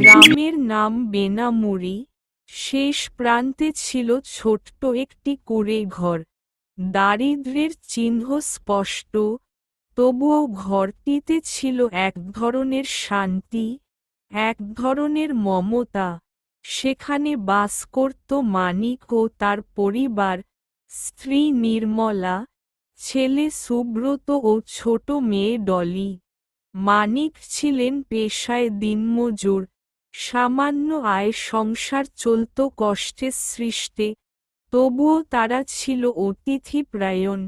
গ্রামের নাম বেনামুড়ি। শেষ প্রান্তে ছিল ছোট্ট একটি কুড়ে ঘর। দারিদ্র্যের চিহ্ন স্পষ্ট, তবুও ঘরটিতে ছিল এক ধরনের শান্তি, এক ধরনের মমতা। সেখানে বাস করত মানিক ও তার পরিবার, স্ত্রী নির্মলা ছেলে সুব্রত ও ছোট মেয়ে ডলি। মানিক ছিলেন পেশায় দিনমজুর। সামান্য আয় সংসার চলত কষ্টের সৃষ্টে। তবুও তারা ছিল অতিথিপ্রায়ণ।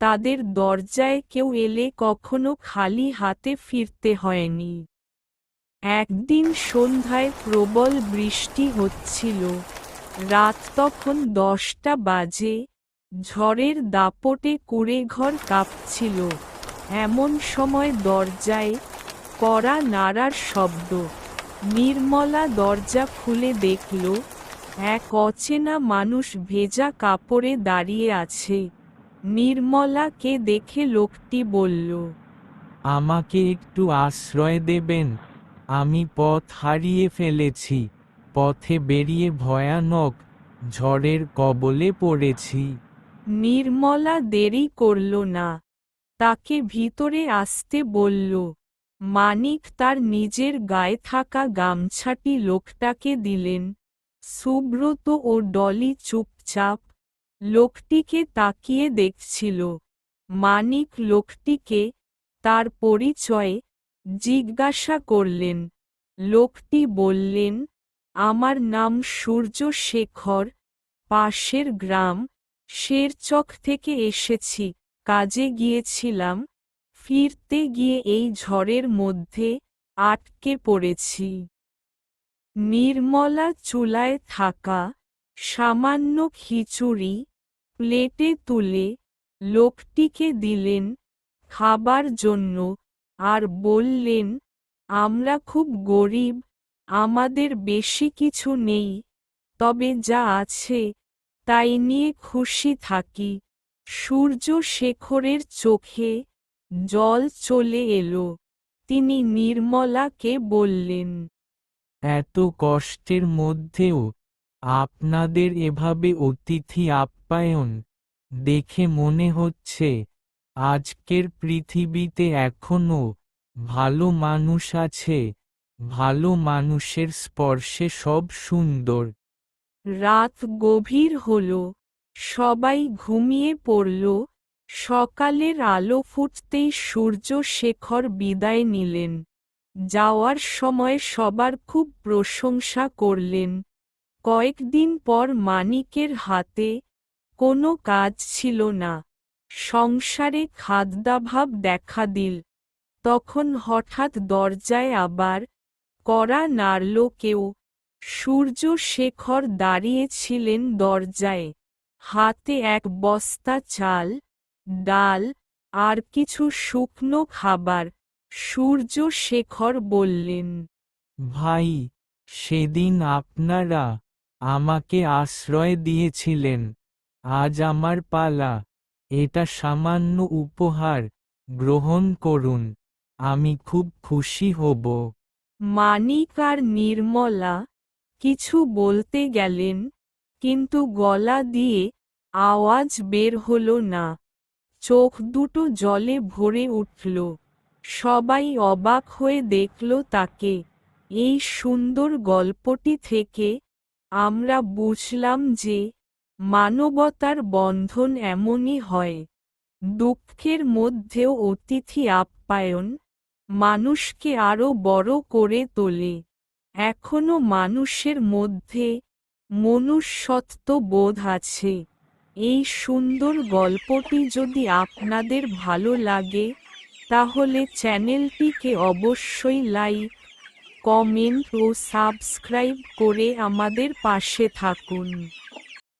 তাদের দরজায় কেউ এলে কখনো খালি হাতে ফিরতে হয়নি। একদিন সন্ধ্যায় প্রবল বৃষ্টি হচ্ছিল। রাত তখন দশটা বাজে। ঝড়ের দাপটে কুড়ে ঘর কাঁপছিল। এমন সময় দরজায় কড়া নাড়ার শব্দ। নির্মলা দরজা খুলে দেখল, এক অচেনা মানুষ ভেজা কাপড়ে দাঁড়িয়ে আছে। নির্মলাকে দেখে লোকটি বলল, আমাকে একটু আশ্রয় দেবেন। আমি পথ হারিয়ে ফেলেছি। পথে বেরিয়ে ভয়ানক ঝড়ের কবলে পড়েছি। নির্মলা দেরি করল না। তাকে ভিতরে আসতে বলল, মানিক তার নিজের গায়ে থাকা গামছাটি লোকটাকে দিলেন। সুব্রত ও ডলি চুপচাপ লোকটিকে তাকিয়ে দেখছিল। মানিক লোকটিকে তার পরিচয়ে জিজ্ঞাসা করলেন। লোকটি বললেন, আমার নাম সূর্য শেখর, পাশের গ্রাম শেরচক থেকে এসেছি, কাজে গিয়েছিলাম, ফিরতে গিয়ে এই ঝড়ের মধ্যে আটকে পড়েছি। নির্মলা চুলায় থাকা সামান্য খিচুড়ি প্লেটে তুলে লোকটিকে দিলেন খাবার জন্য আর বললেন, আমরা খুব গরিব, আমাদের বেশি কিছু নেই, তবে যা আছে তাই নিয়ে খুশি থাকি। সূর্য শেখরের চোখে জল চলে এলো। তিনি নির্মলাকে বললেন, এত কষ্টের মধ্যেও আপনাদের এভাবে অতিথি আপ্যায়ন দেখে মনে হচ্ছে আজকের পৃথিবীতে এখনও ভালো মানুষ আছে, ভালো মানুষের স্পর্শে সব সুন্দর। রাত গভীর হল, সবাই ঘুমিয়ে পড়ল, সকালের আলো ফুটতেই সূর্য শেখর বিদায় নিলেন। যাওয়ার সময় সবার খুব প্রশংসা করলেন। কয়েকদিন পর মানিকের হাতে কোনো কাজ ছিল না। সংসারে খাদ্যাভাব দেখা দিল। তখন হঠাৎ দরজায় আবার কড়া নাড়ল কেউ। সূর্য শেখর দাঁড়িয়েছিলেন দরজায়। হাতে এক বস্তা চাল ডাল আর কিছু শুকনো খাবার। সূর্য শেখর বললেন ভাই সেদিন আপনারা আমাকে আশ্রয় দিয়েছিলেন। আজ আমার পালা। এটা সামান্য উপহার গ্রহণ করুন। আমি খুব খুশি হব। মানিক আর নির্মলা কিছু বলতে গেলেন, কিন্তু গলা দিয়ে আওয়াজ বের হল না। চোখ দুটো জলে ভরে উঠল। সবাই অবাক হয়ে দেখল তাকে। এই সুন্দর গল্পটি থেকে আমরা বুঝলাম যে মানবতার বন্ধন এমনই হয়। দুঃখের মধ্যেও অতিথি আপ্যায়ন, মানুষকে আরও বড় করে তোলে। এখনও মানুষের মধ্যে মনুষ্যত্ব বোধ আছে। এই সুন্দর গল্পটি যদি আপনাদের ভালো লাগে, তাহলে চ্যানেলটিকে অবশ্যই লাইক, কমেন্ট ও সাবস্ক্রাইব করে আমাদের পাশে থাকুন।